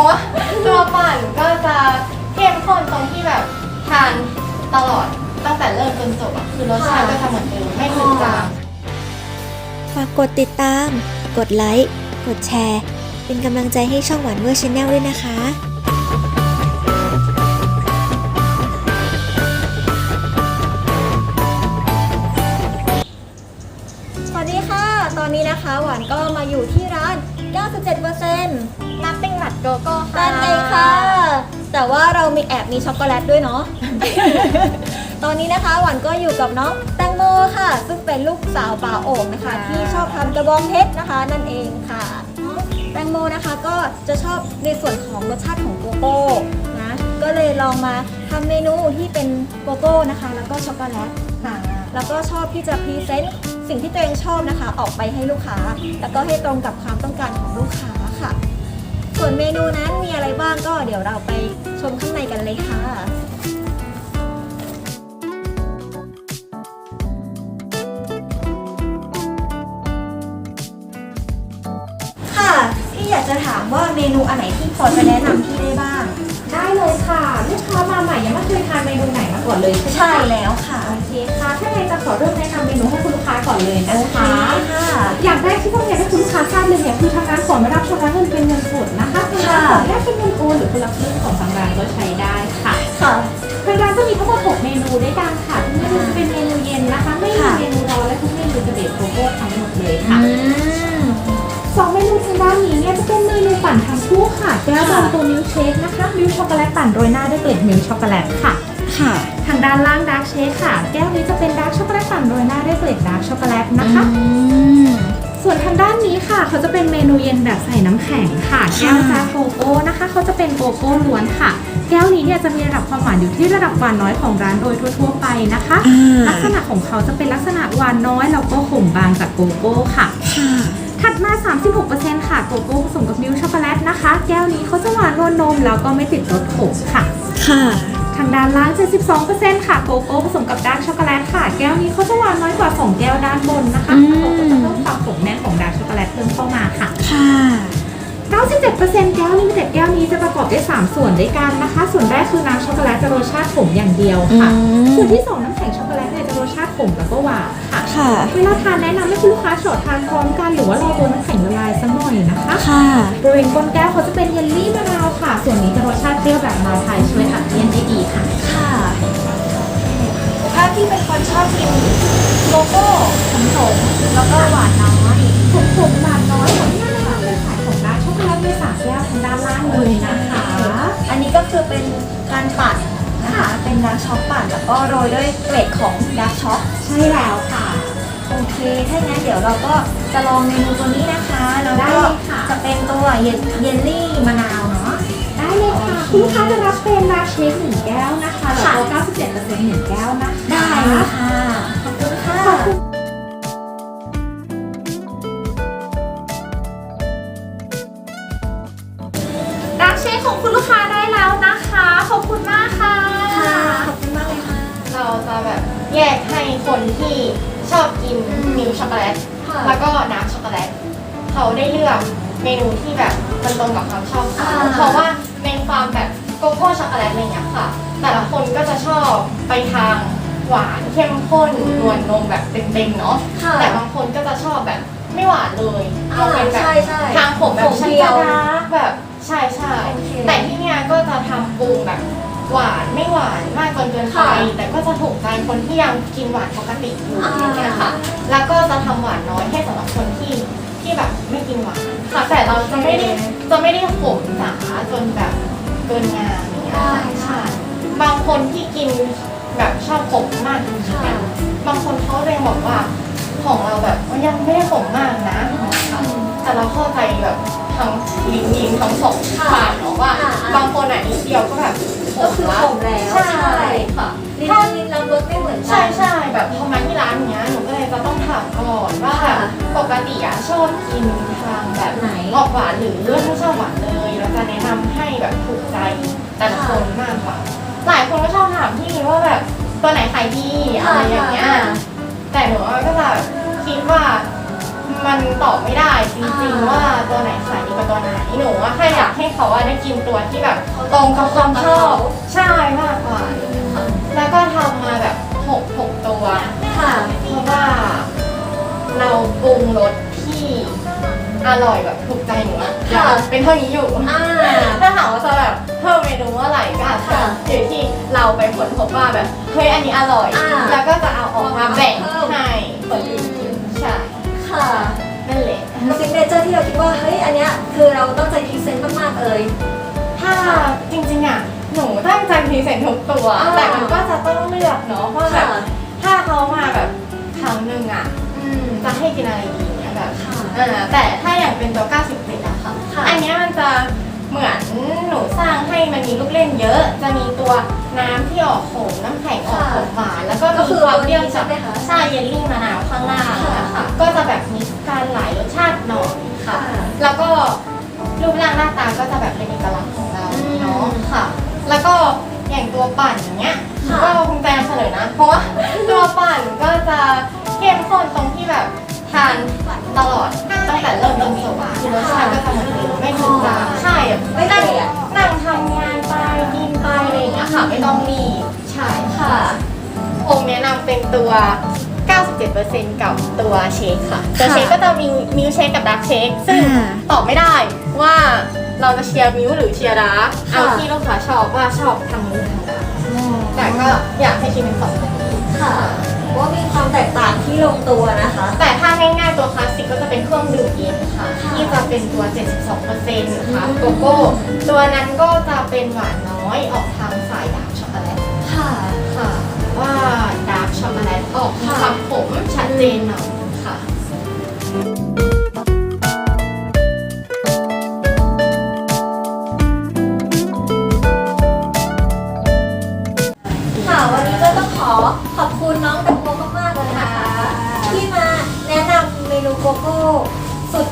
ราะตัวปั่นก็จะเข้มข้นตรงที่แบบทานตลอดตั้งแต่เริ่มจนจบคือรสชาติก็จะเหมือนเดิมไม่จืดจาง ฝากกดติดตาม กดไลค์ กดแชร์ เป็นกำลังใจให้ช่องหวานเวอร์ชแนลด้วยนะคะสวัสดีค่ะ ตอนนี้นะคะหวานก็มาอยู่ที่ร้าน 97%นับเป็นหลัดโกโก้ค่ะนั่นเองค่ะ แต่ว่าเรามีแอบมีช็อกโกแลตด้วยเนาะ ตอนนี้นะคะหวานก็อยู่กับน้องแตงโมค่ะ ซึ่งเป็นลูกสาวป่าโอ่งนะคะ ที่ชอบทำกระบองเพชรนะคะ นั่นเองค่ะน้องแตงโมนะคะก็จะชอบในส่วนของรสชาติของโกโก้นะ ก็เลยลองมาทำเมนูที่เป็นโกโก้นะคะ แล้วก็ช็อกโกแลตค่ะ แล้วก็ชอบที่จะพรีเซนต์ สิ่งที่ตัวเองชอบนะคะ ออกไปให้ลูกค้า แล้วก็ให้ตรงกับความต้องการของลูกค้าค่ะ ส่วนเมนูนั้นมีอะไรบ้างก็เดี๋ยวเราไปชมข้างในกันเลยค่ะค่ะพี่อยากจะถามว่าเมนูอันไหนที่พอจะแนะนำพี่ได้บ้าง เลยค่ะลูกค้ามาใหม่ยังไม่เคยทานเมนูไหนมาก่อนเลยใช่ไหมใช่แล้วค่ะโอเคค่ะถ้าอย่างนั้นจะขอเริ่มแนะนำเมนูให้คุณลูกค้าก่อนเลยนะโอเคคะ ค่ะ อย่างแรกที่ต้องอยากให้คุณลูกค้าทราบเลยเนี่ยคือทางร้านขอไม่รับชำระเงินเป็นเงินสดนะคะทางร้านขอแยกเป็นเงินโอนหรือคนละครึ่งของทางร้านก็ใช้ได้ค่ะ ค่ะ ทางร้านจะมีทั้งหมด6เมนูด้วยกันค่ะทุกเมนูจะเป็นเมนูเย็นนะคะ ไม่มีค่ะ เมนูร้อนและทุกเมนูจะเด็ดโกโก้ทั้งหมดเลยค่ะอืม สองเมนูทางด้านนี้เนี่ยจะเป็นเมนู ปั่นโรยหน้าด้วยเกล็ดมิลค์ช็อกโกแลตค่ะ ค่ะ ทางด้านล่างดาร์กเชคค่ะ แก้วนี้จะเป็นดาร์กช็อกโกแลตปั่นโรยหน้าด้วยเกล็ดดาร์กช็อกโกแลตนะคะส่วนทางด้านนี้ค่ะ เขาจะเป็นเมนูเย็นแบบใส่น้ำแข็งค่ะ แก้วซาโกโก้นะคะ เขาจะเป็นโกโก้ล้วนค่ะ แก้วนี้เนี่ยจะมีระดับความหวานอยู่ที่ระดับหวานน้อยของร้านโดยทั่วๆไปนะคะลักษณะของเขาจะเป็นลักษณะหวานน้อยแล้วก็ขมบางจากโกโก้ค่ะ ค่ะ ถัดมา 36%ค่ะโกโก้ผสมกับมิลค์ช็อกโกแลตนะคะ แก้วนี้เขาจะหวานนวลนมแล้วก็ไม่ติดรสขมค่ะ ค่ะ ทางด้านล่าง 72%ค่ะโกโก้ผสมกับดาร์กช็อกโกแลตค่ะ แก้วนี้เขาจะหวานน้อยกว่า 2 แก้วด้านบนนะคะอืมเขาก็จะเพิ่มความขมแน่นของดาร์กช็อกโกแลตเพิ่มเข้ามาค่ะ ค่ะ97%แก้วลิมิเต็ดแก้วนี้จะประกอบด้วย3ส่วนด้วยกันนะคะ ส่วนแรกคือน้ำช็อกโกแลตจะรสชาติขมอย่างเดียวค่ะอืมส่วนที่ 2 น้ำแข็งช็อกโกแลตเนี่ยจะรสชาติขมแล้วก็หวาน ค่ะค่ะ เวลาทานแนะนำให้คุณลูกค้าโฉดทานพร้อมกันหรือว่ารอตัวน้ำแข็งละลายสักหน่อยนะคะค่ะบริเวณก้นแก้วเขาจะเป็นเยลลี่มะนาวค่ะ ส่วนนี้จะรสชาติเปรี้ยวแบบมะนาวไทยช่วยอัดเลี่ยนได้ดีค่ะ ค่ะ ถ้าพี่เป็นคนชอบกินโกโก้ขมๆแล้วก็หวานน้อยขมขมหวานน้อยของที่ร้านเลยขายของร้านช็อกโกแลตเลยสามแก้วทางด้านล่างเลยนะคะ อันนี้ก็คือเป็นการปั่นนะ คะเป็นดาร์กช็อกปั่นแล้วก็โรยด้วยเกล็ดของดาร์กช็อกใช่แล้วค่ะ โอเค ถ้างั้นเดี๋ยวเราก็จะลองเมนูตัวนี้นะคะแล้วได้ก็เลยค่ะ จะเป็นตัวเยลเยลลี่มะนาวเนาะ ได้เลยค่ะ คุณลูกค้าจะรับเป็นดาร์กเชคหนึ่งแก้วนะคะแล้วก็97%หนึ่งแก้วนะคะ ได้ คนที่ชอบกินมิลค์ช็อกโกแลตค่ะแล้วก็น้ำช็อกโกแลตเขาได้เลือกเมนูที่แบบมันตรงกับความชอบเขาอ่าเพราะว่าในความแบบโกโก้ช็อกโกแลตอะไรเงี้ยค่ะ แต่ละคนก็จะชอบไปทางหวานเข้มข้นนวลนมแบบเต็มๆเนาะค่ะแต่บางคนก็จะชอบแบบไม่หวานเลยอ่าเอาเป็นแบบใช่ใช่ทางผมแบบผมชันเดียวดาร์กแบบใช่ใช่โอเคแต่ที่เนี้ยก็จะทำปรุงแบบ หวานไม่หวานมากจนเกินไปค่ะแต่ก็จะถูกใจคนที่ยังกินหวานปกติอยู่อ่า อย่างเงี้ยค่ะ แล้วก็จะทำหวานน้อยให้สำหรับคนที่ที่แบบไม่กินหวานค่ะแต่เราจะไม่ได้จะไม่ได้ขมจ๋าจนแบบเกินงามอย่างเงี้ยค่ะใช่บางคนที่กินแบบชอบขมมากจริงๆอะบางคนเขาเลยบอกว่าของเราแบบมันยังไม่ได้ขมมากนะค่ะแต่เราเข้าใจแบบทั้งลิ้นยิงทั้งสองฝ่ายเนาะว่าอ่าบางคนอะนิดเดียวก็แบบข ก็มคือละผมแล้ว ใช่ค่ะลิ้นลิ้นเรารสไม่เหมือนกัใช่ใช่แบบพอมาที่ร้านเนี้ยหนูก็เลยจะต้องถามก่อนว่าค่ะปกติอะชอบกินทางแบบไหน ออกหวานหรือเลือกไม่ชอบหวานเลยเราจะแนะนำให้แบบถูกใจแต่ละคนมากกว่าหลายคนก็ชอบถามพี่ว่าแบบตัวไหนขายดีอะไรอย่างเงี้ยแต่หนูก็จะแบบคิดว่ามันตอบไม่ได้จริงๆว่าตัวไหนขายดี เขาว่าได้กินตัวที่แบบตรงกับความชอบใช่มากกว่า แล้วก็ทำมาแบบหกหกตัว ค่ะ เพราะว่าเราปรุงรสที่อร่อยแบบถูกใจหนูอค่ะ เป็นเท่านี้อยู่ อ่า ถ้าถามว่าจะแบบเพิ่มเมนูเมื่อไหร่ก็อาจจะค่ะอยู่ที่เราไปผลพบว่าแบบเฮ้ยอันนี้อร่อยอแล้วก็จะเอาออกมาแบ่งให้คนอื่นใช่ค่ะ นั่นแหละ ซิกเนเจอร์ที่เราคิดว่าเฮ้ยอันเนี้ยคือเราต้องใจพรีเซนต์มากๆเลยถ้าจริงๆอะหนูตั้งใจพรีเซนต์ทุกตัวอ่าแต่มันก็จะต้องเลือกเนาะเพราะแบบค่ะถ้าเขามาแบบครั้งหนึ่งอะอืมจะให้กินอะไรดีเนี่ยแบบค่ะเออแต่ถ้าอย่างเป็นตัว90ติดอะค่ะค่ะอันเนี้ยมันจะเหมือนหนูสร้างให้มันมีลูกเล่นเยอะ จะมีตัว น้ำที่ออกขมน้ำแข็งออกขมหวานแล้วก็ก็มีคือความเปรี้ยวตัวนี้ใช่จากไหมคะใช่เยลลี่มะนาวข้างล่างนะคะก็จะแบบมีการหลายรสชาติหน่อยค่ะ ค่ะ แล้วก็รูปร่างหน้าตาก็จะแบบเป็นเอกลักษณ์ของเราอืมเนาะค่ะ แล้วก็อย่างตัวปั่นอย่างเงี้ยค่ะ ก็คงจะนำเสนอนะ เพราะว่า ตัวปั่นก็จะเข้มข้นตรงที่แบบทานตลอดตั้งแต่เริ่มจนจบอะคือรสชาติก็จะเหมือนเดิมไม่ถึงจางใช่แบบไม่เปนั่งลี่ยนนั่งทำงาน ค่ะไม่ต้องรีบใช่ค่ะคงแนะนำเป็นตัว 97%กับตัวเชคค่ะ ตัวค่ะเชคก็จะมีมิลค์เชคกับดาร์กเชคซึ่งอ่า ตอบไม่ได้ว่าเราจะเชียร์มิลค์หรือเชียร์ดาร์กค่ะเอาที่ลูกค้าชอบว่าชอบทางมิลค์ทางดาร์กแต่ก็อยากให้คิดเป็นสองอย่างนี้ค่ะว่ามีความแตกต่างที่ลงตัวนะคะ แต่ถ้าง่ายๆตัวคลาสสิกก็จะเป็นเครื่องดื่มเย็นค่ะค่ะที่จะเป็นตัว 72%นะคะอืมโกโก้ตัวนั้นก็จะเป็นหวานน้อยออกทาง ดาร์กช็อกโกแลตออกมีค่ะความขมชัดเจนหน่อยค่ะ ค่ะวันนี้ก็ต้องขอขอบคุณน้องแตงโมมากๆเลยนะคะ ที่มาแนะนำเมนูโกโก้สุด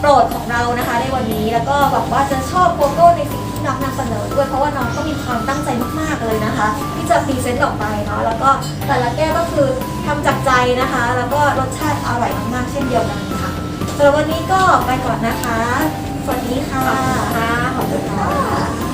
โปรดของเรานะคะ ในวันนี้แล้วก็แบบว่าจะชอบโกโก้ในสิ่งที่ น้องนำเสนอด้วยเพราะว่าน้องก็มีความตั้งใจมาก ๆเลยนะคะ ที่จะพรีเซนต์ออกไปเนาะแล้วก็แต่ละแก้วก็คือทำจากใจนะคะ แล้วก็รสชาติอร่อยมากๆเช่นเดียวกันค่ะสำหรับวันนี้ก็ไปก่อนนะคะสวัสดีค่ะค่ะขอบคุณค่ะค่ะ